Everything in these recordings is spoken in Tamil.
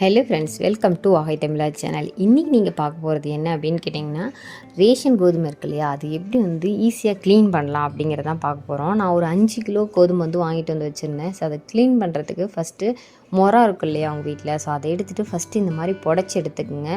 Hello friends welcome to Aagai Tamizha channel இன்றைக்கி நீங்கள் பார்க்க போகிறது என்ன அப்படின்னு கேட்டிங்கன்னா ரேஷன் கோதுமை இருக்கு இல்லையா? அது எப்படி வந்து ஈஸியாக க்ளீன் பண்ணலாம் அப்படிங்கிறதான் பார்க்க போகிறோம் நான் ஒரு அஞ்சு கிலோ கோதுமை வந்து வாங்கிட்டு வந்து வச்சுருந்தேன். ஸோ அதை க்ளீன் பண்ணுறதுக்கு ஃபஸ்ட்டு முறம் இருக்கும் இல்லையா அவங்க வீட்டில் ஸோ அதை எடுத்துகிட்டு ஃபஸ்ட்டு இந்த மாதிரி புடச்சி எடுத்துக்கோங்க.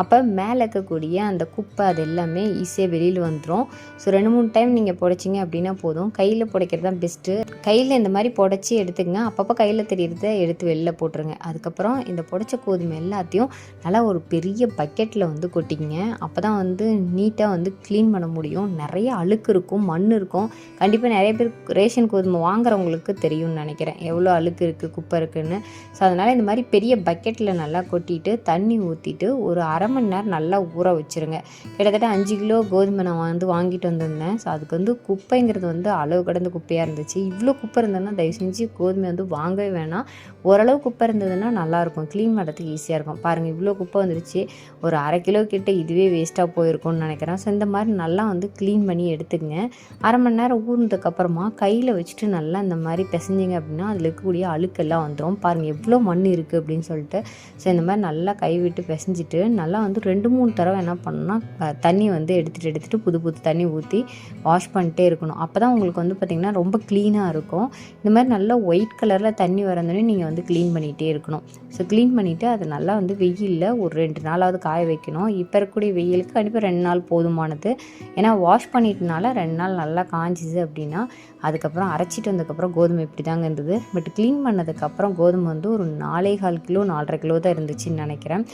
அப்போ மேலே இருக்கக்கூடிய அந்த குப்பை அது எல்லாமே ஈஸியாக வெளியில் வந்துடும் ஸோ ரெண்டு மூணு டைம் நீங்கள் புடைச்சிங்க அப்படின்னா போதும். கையில் புடைக்கிறது தான் பெஸ்ட்டு கையில் இந்த மாதிரி புடச்சி எடுத்துக்கங்க. அப்பப்போ கையில் தெரியறத எடுத்து வெளில போட்டுருங்க. அதுக்கப்புறம் இந்த புடைச்ச கோதுமை எல்லாத்தையும் நல்லா ஒரு பெரிய பக்கெட்டில் வந்து கொட்டிங்க அப்போ தான் வந்து நீட்டாக வந்து க்ளீன் பண்ண முடியும். நிறைய அழுக்கு இருக்கும் மண் இருக்கும். கண்டிப்பாக நிறைய பேர் ரேஷன் கோதுமை வாங்குறவங்களுக்கு தெரியும்னு நினைக்கிறேன். எவ்வளோ அழுக்கு இருக்குது குப்பை இருக்குதுன்னு ஸோ அதனால் இந்த மாதிரி பெரிய பக்கெட்டில் நல்லா கொட்டிட்டு தண்ணி ஊற்றிட்டு ஒரு அரை மணி நேரம் நல்லா ஊற வச்சுருங்க. கிட்டத்தட்ட அஞ்சு கிலோ கோதுமை நான் வந்து வாங்கிட்டு வந்திருந்தேன். ஸோ அதுக்கு வந்து குப்பைங்கிறது வந்து அளவு கடந்த குப்பையாக இருந்துச்சு. இவ்வளோ குப்பை இருந்ததுன்னா தயவு செஞ்சு கோதுமை வந்து வாங்கவே வேணாம். ஓரளவு குப்பை இருந்ததுன்னா நல்லாயிருக்கும் க்ளீன் க்ளீன் பண்ணுறதுக்கு ஈஸியாக இருக்கும். பாருங்கள் இவ்வளோ குப்பை வந்துருச்சு. ஒரு அரை கிலோ கிட்ட இதுவே வேஸ்ட்டாக போயிருக்கும்னு நினைக்கிறேன். ஸோ இந்த மாதிரி நல்லா வந்து க்ளீன் பண்ணி எடுத்துக்கங்க. அரை மணி நேரம் ஊறினதுக்கப்புறமா கையில் வச்சுட்டு நல்லா இந்த மாதிரி பிசைஞ்சிங்க அப்படின்னா அதில் இருக்கக்கூடிய அழுக்கெல்லாம் வந்துடும் பாருங்கள் எவ்வளோ மண் இருக்குது அப்படின்னு சொல்லிட்டு. ஸோ இந்த மாதிரி நல்லா கை விட்டு பிசைஞ்சிட்டு நல்லா வந்து ரெண்டு மூணு தடவை என்ன பண்ணணும்னா தண்ணி வந்து எடுத்துகிட்டு எடுத்துகிட்டு புது புது தண்ணி ஊற்றி வாஷ் பண்ணிட்டே இருக்கணும். அப்போ தான் உங்களுக்கு வந்து பார்த்திங்கன்னா ரொம்ப க்ளீனாக இருக்கும். இந்த மாதிரி நல்லா ஒயிட் கலரில் தண்ணி வரந்தோடனே நீங்கள் வந்து க்ளீன் பண்ணிகிட்டே இருக்கணும். ஸோ க்ளீன் பண்ணிவிட்டு அது நல்லா வந்து வெயிலில் ஒரு ரெண்டு நாளாவது காய வைக்கணும். இப்போ இருக்கக்கூடிய வெயிலுக்கு கண்டிப்பாக ரெண்டு நாள் போதுமானது. ஏன்னா வாஷ் பண்ணிட்டனால ரெண்டு நாள் நல்லா காஞ்சிது அப்படின்னா அதுக்கப்புறம் அரைச்சிட்டு வந்ததுக்கப்புறம் கோதுமை இப்படி தாங்க இருந்தது பட் க்ளீன் பண்ணதுக்கப்புறம் கோதுமை வந்து ஒரு நாலே கால் கிலோ நாலரை கிலோ தான் இருந்துச்சுன்னு நினைக்கிறேன்.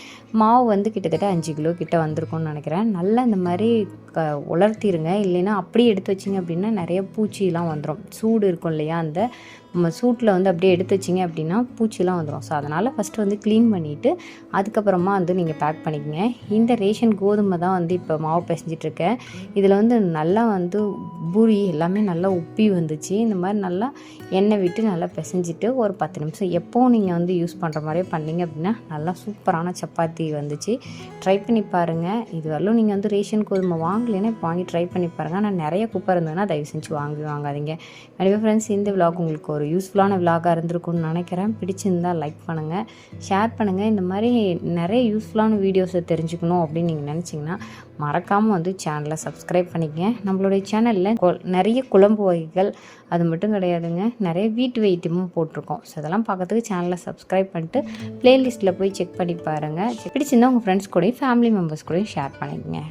மாவு வந்து கிட்டத்தட்ட அஞ்சு கிலோ கிட்ட வந்திருக்கும்னு நினைக்கிறேன். நல்லா இந்த மாதிரி க உலர்த்திடுங்க இல்லைன்னா அப்படியே எடுத்து வச்சிங்க அப்படின்னா நிறைய பூச்சிலாம் வந்துடும் சூடு இருக்கும் இல்லையா அந்த நம்ம சூட்டில் வந்து அப்படியே எடுத்து வச்சிங்க அப்படின்னா பூச்சிலாம் வந்துடும் ஸோ அதனால் ஃபஸ்ட்டு வந்து க்ளீன் பண்ணிவிட்டு அதுக்கப்புறமா வந்து நீங்கள் பேக் பண்ணிக்கங்க. இந்த ரேஷன் கோதுமை தான் வந்து இப்போ மாவு பிசைஞ்சிட்ருக்கேன். இதில் வந்து நல்லா வந்து பூரி எல்லாமே நல்லா உப்பி வந்துச்சு. இந்த மாதிரி நல்லா எண்ணெய் விட்டு நல்லா பிசைஞ்சிட்டு ஒரு பத்து நிமிஷம் எப்போவும் நீங்கள் வந்து யூஸ் பண்ணுற மாதிரியே பண்ணீங்க அப்படின்னா நல்லா சூப்பரான சப்பாத்தி வந்துச்சு. ட்ரை பண்ணி பாருங்கள் இது வரலும் நீங்கள் வந்து ரேஷன் கோதுமை வாங்கலைன்னா இப்போ வாங்கி ட்ரை பண்ணி பாருங்கள் ஆனால் நிறைய குப்பை இருந்ததுன்னா தயவு செஞ்சு வாங்கி வாங்காதீங்க. கண்டிப்பாக ஃப்ரெண்ட்ஸ் இந்த விலாக் உங்களுக்கு ஒரு யூஸ்ஃபுல்லான விலாகாக இருந்திருக்கும்னு நினைக்கிறேன். பிடிச்சிருந்தால் லைக் பண்ணுங்கள் ஷேர் பண்ணுங்கள் இந்த மாதிரி நிறைய யூஸ்ஃபுல்லான வீடியோஸை தெரிஞ்சுக்கணும் அப்படின்னு நீங்கள் நினச்சிங்கன்னா மறக்காமல் வந்து சேனலை சப்ஸ்கிரைப் பண்ணிக்கங்க. நம்மளுடைய சேனலில் நிறைய குழம்பு வகைகள் அது மட்டும் கிடையாதுங்க. நிறைய வீட்டு வைத்தியமும் போட்டிருக்கோம். ஸோ அதெல்லாம் பார்க்கறதுக்கு சேனலை சப்ஸ்கிரைப் பண்ணிட்டு ப்ளேலிஸ்ட்டில் போய் செக் பண்ணி பாருங்கள் பிடிச்சிருந்தா உங்கள் ஃப்ரெண்ட்ஸ் கூடயும் ஃபேமிலி மெம்பர்ஸ் கூடயும் ஷேர் பண்ணிக்கங்க.